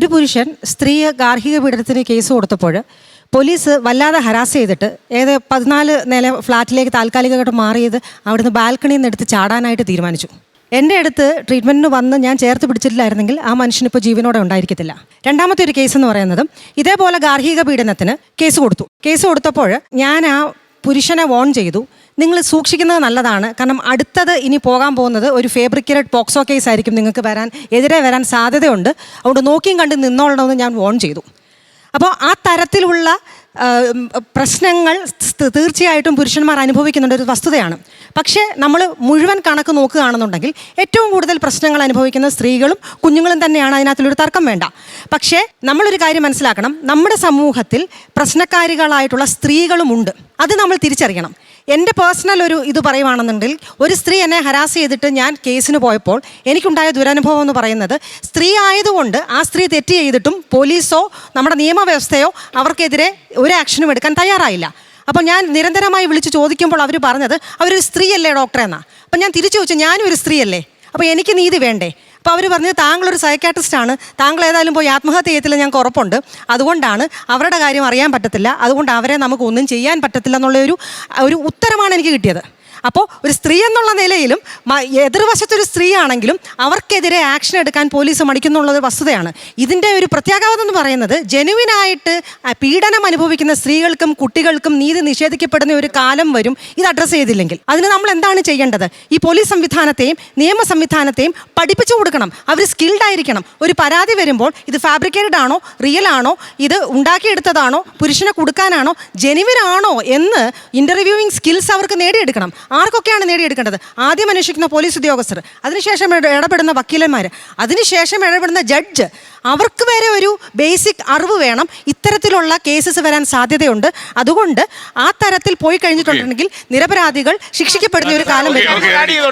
ഒരു പുരുഷൻ സ്ത്രീയെ ഗാർഹിക പീഡനത്തിന് കേസ് കൊടുത്തപ്പോൾ പോലീസ് വല്ലാതെ ഹരാസ് ചെയ്തിട്ട് ഏത് പതിനാല് നില ഫ്ലാറ്റിലേക്ക് താൽക്കാലികമായിട്ട് മാറിയത് അവിടുന്ന് ബാൽക്കണിയിൽ നിന്ന് എടുത്ത് ചാടാനായിട്ട് തീരുമാനിച്ചു. എന്റെ അടുത്ത് ട്രീറ്റ്മെന്റിന് വന്ന് ഞാൻ ചേർത്ത് പിടിച്ചിട്ടില്ലായിരുന്നെങ്കിൽ ആ മനുഷ്യൻ ഇപ്പോൾ ജീവനോടെ ഉണ്ടായിരിക്കത്തില്ല. രണ്ടാമത്തെ ഒരു കേസ് എന്ന് പറയുന്നതും ഇതേപോലെ ഗാർഹിക പീഡനത്തിന് കേസ് കൊടുത്തു. കേസ് കൊടുത്തപ്പോൾ ഞാൻ ആ പുരുഷനെ വോൺ ചെയ്തു. നിങ്ങൾ സൂക്ഷിക്കുന്നത് നല്ലതാണ്. കാരണം അടുത്തത് ഇനി പോകാൻ പോകുന്നത് ഒരു ഫേബ്രിക്കേറ്റഡ് പോക്സോ കേസ് ആയിരിക്കും നിങ്ങൾക്ക് വരാൻ എതിരെ വരാൻ സാധ്യതയുണ്ട്. അതുകൊണ്ട് നോക്കിയും കണ്ട് നിന്നോളണമെന്ന് ഞാൻ വോൺ ചെയ്തു. അപ്പോൾ ആ തരത്തിലുള്ള പ്രശ്നങ്ങൾ തീർച്ചയായിട്ടും പുരുഷന്മാർ അനുഭവിക്കുന്നുണ്ട് ഒരു വസ്തുതയാണ്. പക്ഷേ നമ്മൾ മുഴുവൻ കണക്ക് നോക്കുകയാണെന്നുണ്ടെങ്കിൽ ഏറ്റവും കൂടുതൽ പ്രശ്നങ്ങൾ അനുഭവിക്കുന്ന സ്ത്രീകളും കുഞ്ഞുങ്ങളും തന്നെയാണ് അതിനകത്തുള്ളൊരു തർക്കം വേണ്ട. പക്ഷേ നമ്മളൊരു കാര്യം മനസ്സിലാക്കണം. നമ്മുടെ സമൂഹത്തിൽ പ്രശ്നക്കാരികളായിട്ടുള്ള സ്ത്രീകളുമുണ്ട് അത് നമ്മൾ തിരിച്ചറിയണം. എന്റെ പേഴ്സണൽ ഒരു ഇത് പറയുവാണെന്നുണ്ടെങ്കിൽ ഒരു സ്ത്രീ എന്നെ ഹരാസ് ചെയ്തിട്ട് ഞാൻ കേസിന് പോയപ്പോൾ എനിക്കുണ്ടായ ദുരനുഭവം എന്ന് പറയുന്നത് സ്ത്രീ ആയതുകൊണ്ട് ആ സ്ത്രീ തെറ്റ് ചെയ്തിട്ടും പോലീസോ നമ്മുടെ നിയമവ്യവസ്ഥയോ അവർക്കെതിരെ ഒരു ആക്ഷനും എടുക്കാൻ തയ്യാറായില്ല. അപ്പോൾ ഞാൻ നിരന്തരമായി വിളിച്ച് ചോദിക്കുമ്പോൾ അവർ പറഞ്ഞത് അവരൊരു സ്ത്രീയല്ലേ ഡോക്ടറെ എന്നാ? അപ്പം ഞാൻ തിരിച്ചു ചോദിച്ചു ഞാനും ഒരു സ്ത്രീയല്ലേ? അപ്പോൾ എനിക്ക് നീതി വേണ്ടേ? അപ്പോൾ അവർ പറഞ്ഞത് താങ്കളൊരു സൈക്കാട്രിസ്റ്റാണ് താങ്കൾ ഏതായാലും പോയി ആത്മഹത്യ ചെയ്യത്തില്ല ഞങ്ങൾക്ക് ഉറപ്പുണ്ട്. അതുകൊണ്ടാണ് അവരുടെ കാര്യം അറിയാൻ പറ്റത്തില്ല. അതുകൊണ്ട് അവരെ നമുക്ക് ഒന്നും ചെയ്യാൻ പറ്റത്തില്ല എന്നുള്ള ഒരു ഒരു ഉത്തരമാണ് എനിക്ക് കിട്ടിയത്. അപ്പോൾ ഒരു സ്ത്രീ എന്നുള്ള നിലയിലും എതിർവശത്തൊരു സ്ത്രീ ആണെങ്കിലും അവർക്കെതിരെ ആക്ഷൻ എടുക്കാൻ പോലീസ് ഒരു വസ്തുതയാണ്. ഇതിന്റെ ഒരു പ്രത്യാഘാതം എന്ന് പറയുന്നത് ജെനുവിനായിട്ട് പീഡനം അനുഭവിക്കുന്ന സ്ത്രീകൾക്കും കുട്ടികൾക്കും നീതി നിഷേധിക്കപ്പെടുന്ന ഒരു കാലം വരും ഇത് അഡ്രസ്സ് ചെയ്തില്ലെങ്കിൽ. അതിന് നമ്മൾ എന്താണ് ചെയ്യേണ്ടത്? ഈ പോലീസ് സംവിധാനത്തെയും നിയമ സംവിധാനത്തെയും പഠിപ്പിച്ചു കൊടുക്കണം. അവർ സ്കിൽഡ് ആയിരിക്കണം. ഒരു പരാതി വരുമ്പോൾ ഇത് ഫാബ്രിക്കേറ്റഡ് ആണോ? റിയൽ ആണോ? ഇത് ഉണ്ടാക്കിയെടുത്തതാണോ? പുരുഷനെ കൊടുക്കാനാണോ? ജെനുവിനാണോ എന്ന് ഇന്റർവ്യൂവിങ് സ്കിൽസ് അവർക്ക് നേടിയെടുക്കണം. ആർക്കൊക്കെയാണ് നേടിയെടുക്കേണ്ടത്? ആദ്യം അന്വേഷിക്കുന്ന പോലീസ് ഉദ്യോഗസ്ഥർ അതിനുശേഷം ഇട- ഇടപെടുന്ന വക്കീലന്മാർ അതിനുശേഷം ഇടപെടുന്ന ജഡ്ജ്. അവർക്ക് വരെ ഒരു ബേസിക് അറിവ് വേണം. ഇത്തരത്തിലുള്ള കേസസ് വരാൻ സാധ്യതയുണ്ട്. അതുകൊണ്ട് ആ തരത്തിൽ പോയി കഴിഞ്ഞിട്ടുണ്ടെങ്കിൽ നിരപരാധികൾ ശിക്ഷിക്കപ്പെടുന്ന ഒരു കാലം വരും.